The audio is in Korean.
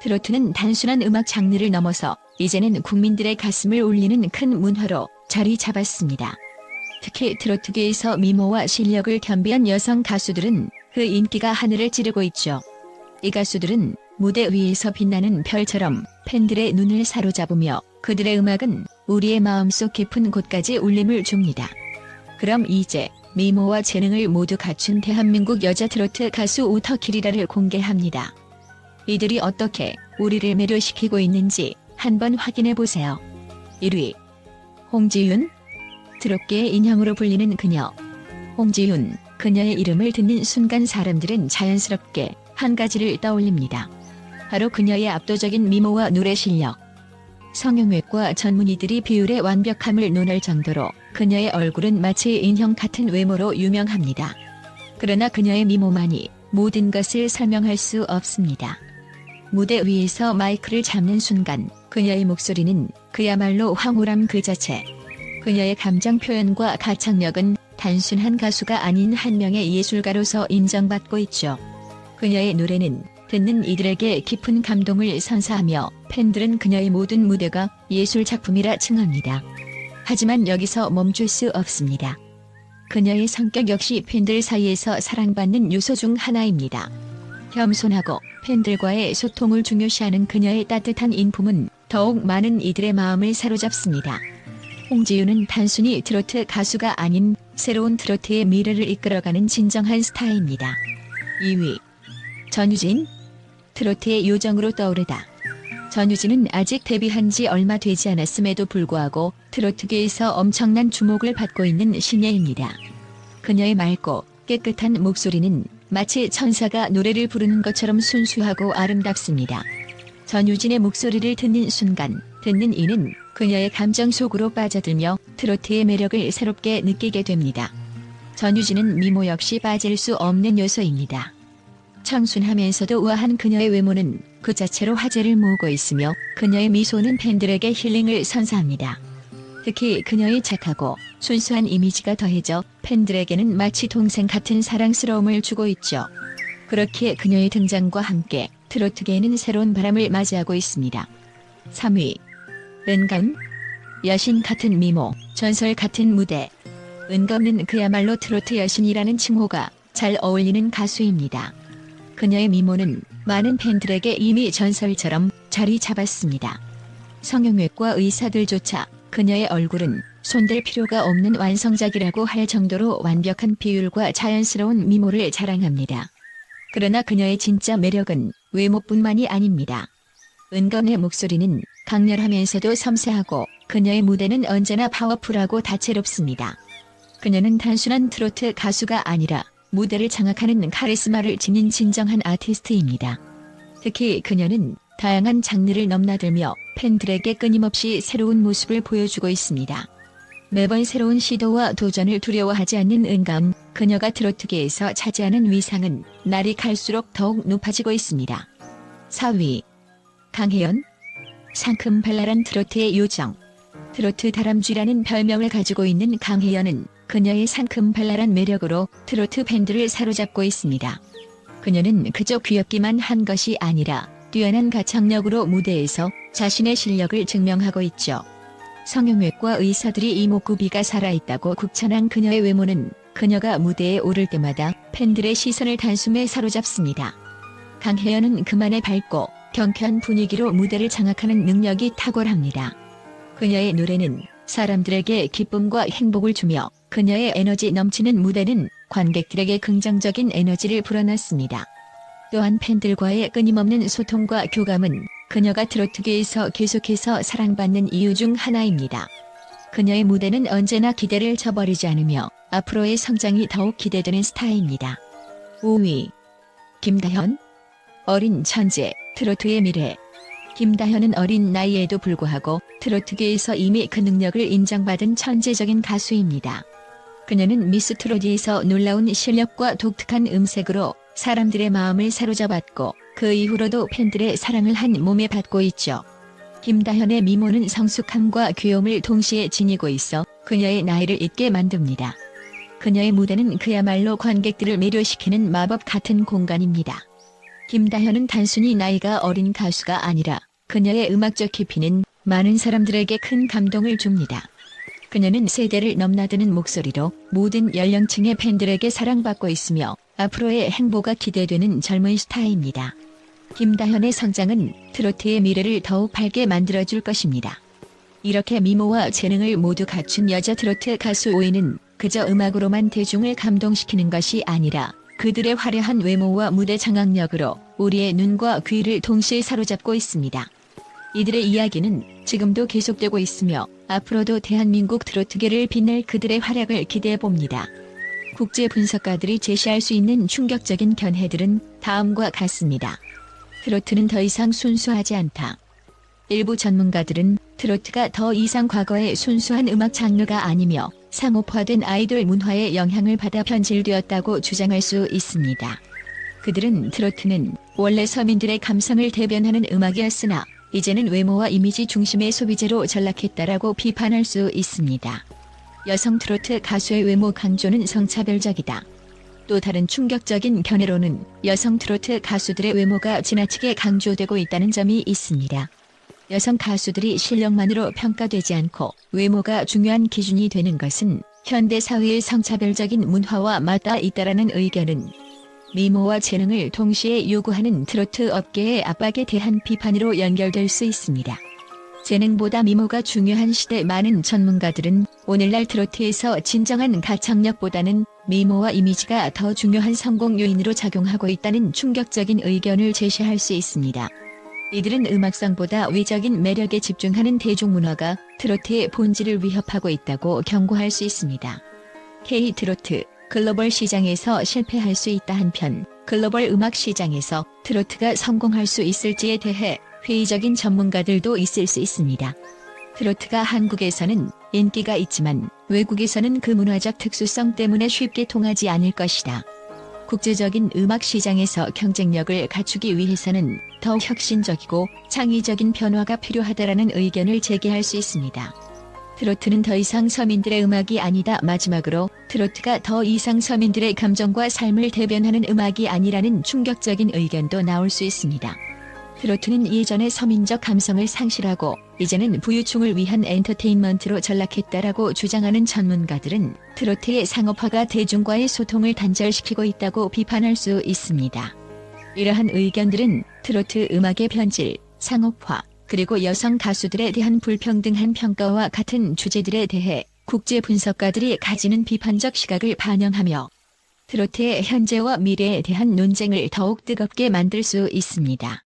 트로트는 단순한 음악 장르를 넘어서 이제는 국민들의 가슴을 울리는 큰 문화로 자리 잡았습니다. 특히 트로트계에서 미모와 실력을 겸비한 여성 가수들은 그 인기가 하늘을 찌르고 있죠. 이 가수들은 무대 위에서 빛나는 별처럼 팬들의 눈을 사로잡으며 그들의 음악은 우리의 마음속 깊은 곳까지 울림을 줍니다. 그럼 이제 미모와 재능을 모두 갖춘 대한민국 여자 트로트 가수 우터키리라를 공개합니다. 이들이 어떻게 우리를 매료시키고 있는지 한번 확인해 보세요. 1위 홍지윤 트롯계의 인형으로 불리는 그녀 홍지윤 그녀의 이름을 듣는 순간 사람들은 자연스럽게 한 가지를 떠올립니다. 바로 그녀의 압도적인 미모와 노래 실력. 성형외과 전문의들이 비율의 완벽함을 논할 정도로 그녀의 얼굴은 마치 인형 같은 외모로 유명합니다. 그러나 그녀의 미모만이 모든 것을 설명할 수 없습니다. 무대 위에서 마이크를 잡는 순간 그녀의 목소리는 그야말로 황홀함 그 자체. 그녀의 감정 표현과 가창력은 단순한 가수가 아닌 한 명의 예술가로서 인정받고 있죠. 그녀의 노래는 듣는 이들에게 깊은 감동을 선사하며 팬들은 그녀의 모든 무대가 예술 작품이라 칭합니다. 하지만 여기서 멈출 수 없습니다. 그녀의 성격 역시 팬들 사이에서 사랑받는 요소 중 하나입니다. 겸손하고 팬들과의 소통을 중요시하는 그녀의 따뜻한 인품은 더욱 많은 이들의 마음을 사로잡습니다. 홍지윤은 단순히 트로트 가수가 아닌 새로운 트로트의 미래를 이끌어가는 진정한 스타입니다. 2위 전유진 트로트의 요정으로 떠오르다. 전유진은 아직 데뷔한 지 얼마 되지 않았음에도 불구하고 트로트계에서 엄청난 주목을 받고 있는 신예입니다. 그녀의 맑고 깨끗한 목소리는 마치 천사가 노래를 부르는 것처럼 순수하고 아름답습니다. 전유진의 목소리를 듣는 순간 듣는 이는 그녀의 감정 속으로 빠져들며 트로트의 매력을 새롭게 느끼게 됩니다. 전유진은 미모 역시 빠질 수 없는 요소입니다. 청순하면서도 우아한 그녀의 외모는 그 자체로 화제를 모으고 있으며 그녀의 미소는 팬들에게 힐링을 선사합니다. 특히 그녀의 착하고 순수한 이미지가 더해져 팬들에게는 마치 동생 같은 사랑스러움을 주고 있죠. 그렇기에 그녀의 등장과 함께 트로트계에는 새로운 바람을 맞이하고 있습니다. 3위 은가은 여신 같은 미모, 전설 같은 무대. 은검은 그야말로 트로트 여신이라는 칭호가 잘 어울리는 가수입니다. 그녀의 미모는 많은 팬들에게 이미 전설처럼 자리 잡았습니다. 성형외과 의사들조차 그녀의 얼굴은 손댈 필요가 없는 완성작이라고 할 정도로 완벽한 비율과 자연스러운 미모를 자랑합니다. 그러나 그녀의 진짜 매력은 외모뿐만이 아닙니다. 은검의 목소리는 강렬하면서도 섬세하고 그녀의 무대는 언제나 파워풀하고 다채롭습니다. 그녀는 단순한 트로트 가수가 아니라 무대를 장악하는 카리스마를 지닌 진정한 아티스트입니다. 특히 그녀는 다양한 장르를 넘나들며 팬들에게 끊임없이 새로운 모습을 보여주고 있습니다. 매번 새로운 시도와 도전을 두려워하지 않는 은감, 그녀가 트로트계에서 차지하는 위상은 날이 갈수록 더욱 높아지고 있습니다. 4위 강혜연 상큼 발랄한 트로트의 요정 트로트 다람쥐라는 별명을 가지고 있는 강혜연은 그녀의 상큼 발랄한 매력으로 트로트 팬들을 사로잡고 있습니다. 그녀는 그저 귀엽기만 한 것이 아니라 뛰어난 가창력으로 무대에서 자신의 실력을 증명하고 있죠. 성형외과 의사들이 이목구비가 살아있다고 국찬한 그녀의 외모는 그녀가 무대에 오를 때마다 팬들의 시선을 단숨에 사로잡습니다. 강혜연은 그만의 밝고 경쾌한 분위기로 무대를 장악하는 능력이 탁월합니다. 그녀의 노래는 사람들에게 기쁨과 행복을 주며 그녀의 에너지 넘치는 무대는 관객들에게 긍정적인 에너지를 불어넣습니다. 또한 팬들과의 끊임없는 소통과 교감은 그녀가 트로트계에서 계속해서 사랑받는 이유 중 하나입니다. 그녀의 무대는 언제나 기대를 저버리지 않으며 앞으로의 성장이 더욱 기대되는 스타입니다. 5위 김다현 어린 천재 트로트의 미래 김다현은 어린 나이에도 불구하고 트로트계에서 이미 그 능력을 인정받은 천재적인 가수입니다. 그녀는 미스 트로디에서 놀라운 실력과 독특한 음색으로 사람들의 마음을 사로잡았고 그 이후로도 팬들의 사랑을 한 몸에 받고 있죠. 김다현의 미모는 성숙함과 귀여움을 동시에 지니고 있어 그녀의 나이를 잊게 만듭니다. 그녀의 무대는 그야말로 관객들을 매료시키는 마법 같은 공간입니다. 김다현은 단순히 나이가 어린 가수가 아니라 그녀의 음악적 깊이는 많은 사람들에게 큰 감동을 줍니다. 그녀는 세대를 넘나드는 목소리로 모든 연령층의 팬들에게 사랑받고 있으며 앞으로의 행보가 기대되는 젊은 스타입니다. 김다현의 성장은 트로트의 미래를 더욱 밝게 만들어줄 것입니다. 이렇게 미모와 재능을 모두 갖춘 여자 트로트 가수 오이는 그저 음악으로만 대중을 감동시키는 것이 아니라 그들의 화려한 외모와 무대 장악력으로 우리의 눈과 귀를 동시에 사로잡고 있습니다. 이들의 이야기는 지금도 계속되고 있으며 앞으로도 대한민국 트로트계를 빛낼 그들의 활약을 기대해 봅니다. 국제 분석가들이 제시할 수 있는 충격적인 견해들은 다음과 같습니다. 트로트는 더 이상 순수하지 않다. 일부 전문가들은 트로트가 더 이상 과거의 순수한 음악 장르가 아니며 상업화된 아이돌 문화의 영향을 받아 변질되었다고 주장할 수 있습니다. 그들은 트로트는 원래 서민들의 감성을 대변하는 음악이었으나 이제는 외모와 이미지 중심의 소비재로 전락했다라고 비판할 수 있습니다. 여성 트로트 가수의 외모 강조는 성차별적이다. 또 다른 충격적인 견해로는 여성 트로트 가수들의 외모가 지나치게 강조되고 있다는 점이 있습니다. 여성 가수들이 실력만으로 평가되지 않고 외모가 중요한 기준이 되는 것은 현대 사회의 성차별적인 문화와 맞닿아 있다라는 의견은 미모와 재능을 동시에 요구하는 트로트 업계의 압박에 대한 비판으로 연결될 수 있습니다. 재능보다 미모가 중요한 시대 많은 전문가들은 오늘날 트로트에서 진정한 가창력보다는 미모와 이미지가 더 중요한 성공 요인으로 작용하고 있다는 충격적인 의견을 제시할 수 있습니다. 이들은 음악성보다 외적인 매력에 집중하는 대중문화가 트로트의 본질을 위협하고 있다고 경고할 수 있습니다. K 트로트 글로벌 시장에서 실패할 수 있다 한편 글로벌 음악 시장에서 트로트가 성공할 수 있을지에 대해 회의적인 전문가들도 있을 수 있습니다. 트로트가 한국에서는 인기가 있지만 외국에서는 그 문화적 특수성 때문에 쉽게 통하지 않을 것이다. 국제적인 음악 시장에서 경쟁력을 갖추기 위해서는 더 혁신적이고 창의적인 변화가 필요하다라는 의견을 제기할 수 있습니다. 트로트는 더 이상 서민들의 음악이 아니다. 마지막으로 트로트가 더 이상 서민들의 감정과 삶을 대변하는 음악이 아니라는 충격적인 의견도 나올 수 있습니다. 트로트는 예전의 서민적 감성을 상실하고 이제는 부유층을 위한 엔터테인먼트로 전락했다라고 주장하는 전문가들은 트로트의 상업화가 대중과의 소통을 단절시키고 있다고 비판할 수 있습니다. 이러한 의견들은 트로트 음악의 변질, 상업화, 그리고 여성 가수들에 대한 불평등한 평가와 같은 주제들에 대해 국제 분석가들이 가지는 비판적 시각을 반영하며 트로트의 현재와 미래에 대한 논쟁을 더욱 뜨겁게 만들 수 있습니다.